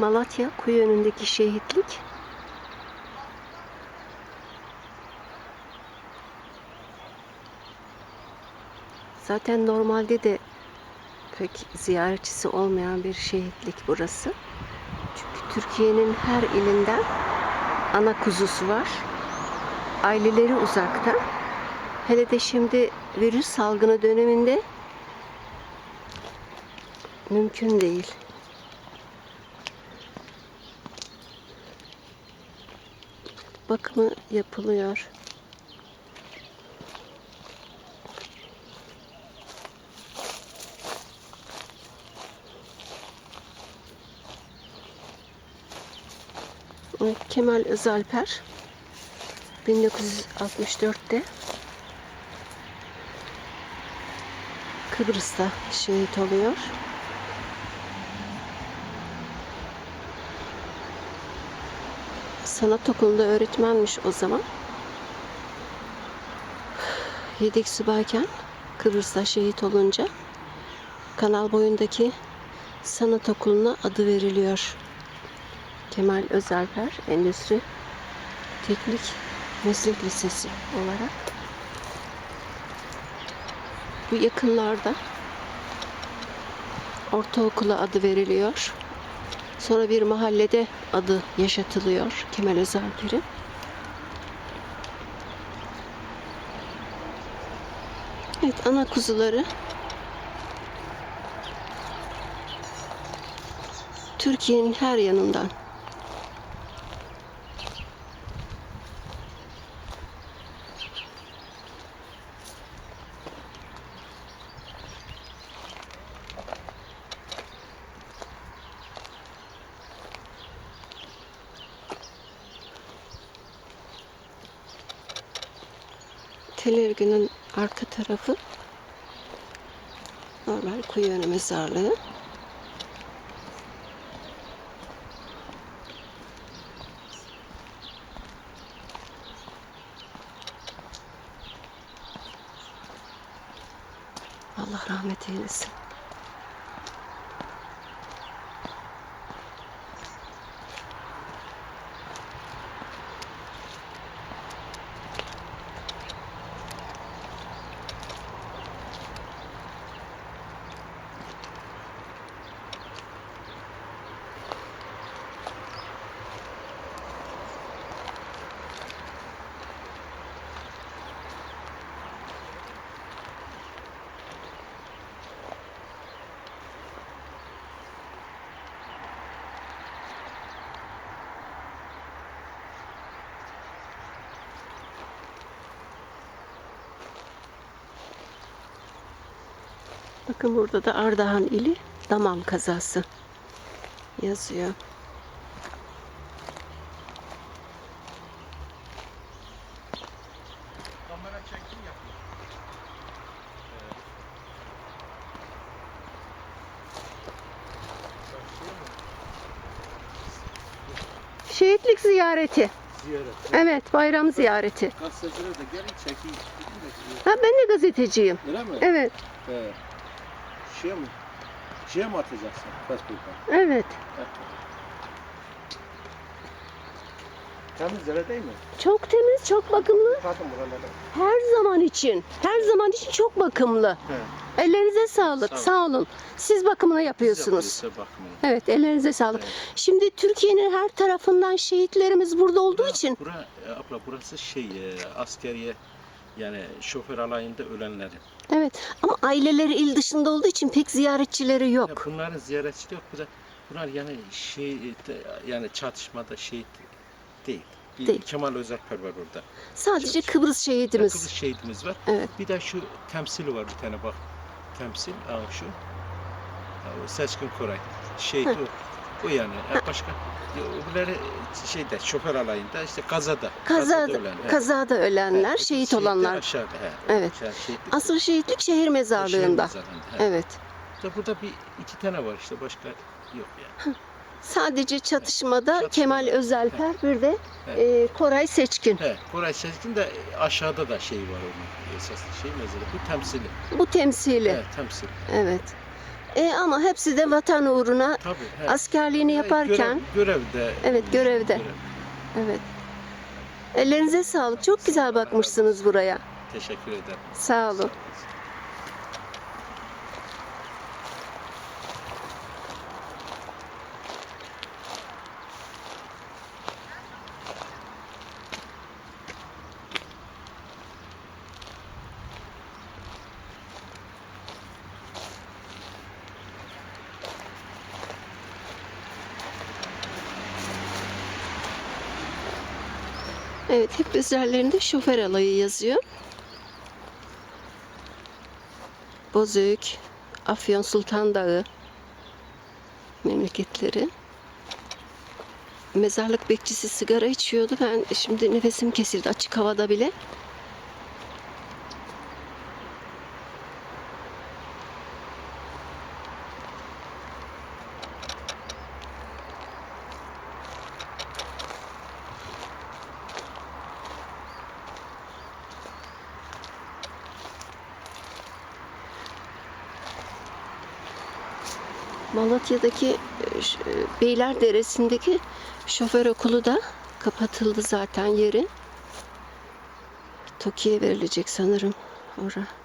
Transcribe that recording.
Malatya kuyu önündeki şehitlik. Zaten normalde de pek ziyaretçisi olmayan bir şehitlik burası. Çünkü Türkiye'nin her ilinden ana kuzusu var. Aileleri uzakta. Hele de şimdi virüs salgını döneminde mümkün değil. Bakımı yapılıyor. Kemal Özalper 1964'te Kıbrıs'ta şehit oluyor. Sanat okulunda öğretmenmiş o zaman. Yedek subayken Kıbrıs'ta şehit olunca kanal boyundaki sanat okuluna adı veriliyor. Kemal Özalper Endüstri Teknik Meslek Lisesi olarak. Bu yakınlarda ortaokula adı veriliyor. Sonra bir mahallede adı yaşatılıyor Kemal Özalper'in. Evet ana kuzuları Türkiye'nin her yanından Telerginin arka tarafı normal kuyu mezarlığı. Allah rahmet eylesin. Bakın burada da Ardahan ili Damam kazası yazıyor. Yapıyor. Şehitlik ziyareti. Ziyaret. Evet bayram ziyareti. Gazeteciler de gelin çekin. Ha, ben de gazeteciyim. Öyle mi? Evet, He. Şey mi? Şey mi atacaksın Facebook'a? evet. Temiz öyle değil mi? Çok temiz, çok bakımlı. Buraları. Her zaman için, her zaman için çok bakımlı. He. Ellerinize sağlık, Sağ sağ olun. Siz bakımını yapıyorsunuz. Siz bakmayın. Evet, ellerinize sağlık. Evet. Şimdi Türkiye'nin her tarafından şehitlerimiz burada olduğu Bura- için Bura, abla burası şey e, askeriye yani şoför alayında ölenlerin. evet ama aileleri il dışında olduğu için pek ziyaretçileri Ya yok. bunların ziyaretçi yok. Bunlar, bunlar yani şey yani çatışmada şehit değil. Bir Değil. Kemal Özalper var orada. Sadece Kıbrıs şehidimiz. Kıbrıs şehidimiz var. Evet. Bir de şu temsili var bir tane bak. Temsil. Şu. Seçkin Koray. Şehit o. O yani. Ha, başka. Öbürleri şeyde şoför alayında işte kazada. Kazada, ölen, evet. kazada ölenler, Evet, şehit olanlar. Aşağıda. He. Evet. Şehitlik- Asıl şehitlik şehir şehir mezarlığında. mezarlığında, he. Evet. İşte burada bir iki tane var işte başka yok yani. Sadece çatışmada Çatışmada. Kemal Özelper bir de e, Koray Seçkin. He, Koray Seçkin de aşağıda da şey var onun esaslı şey mezarı. Bu temsili. Bu temsili. Evet, temsili. Evet. E, ama hepsi de vatan uğruna Tabii. he. askerliğini yaparken Görev, görevde. Evet, görevde. Görev. evet. Ellerinize sağlık. Çok güzel bakmışsınız buraya. Teşekkür ederim. Sağ olun. Evet, hep üzerlerinde şoför alayı yazıyor. Bozüyük, Afyon Sultan Dağı memleketleri. Mezarlık bekçisi sigara içiyordu. Ben şimdi nefesim kesildi açık havada bile. Malatya'daki e, e, Beyler Deresi'ndeki şoför okulu da kapatıldı zaten yeri. TOKİ'ye verilecek sanırım ora.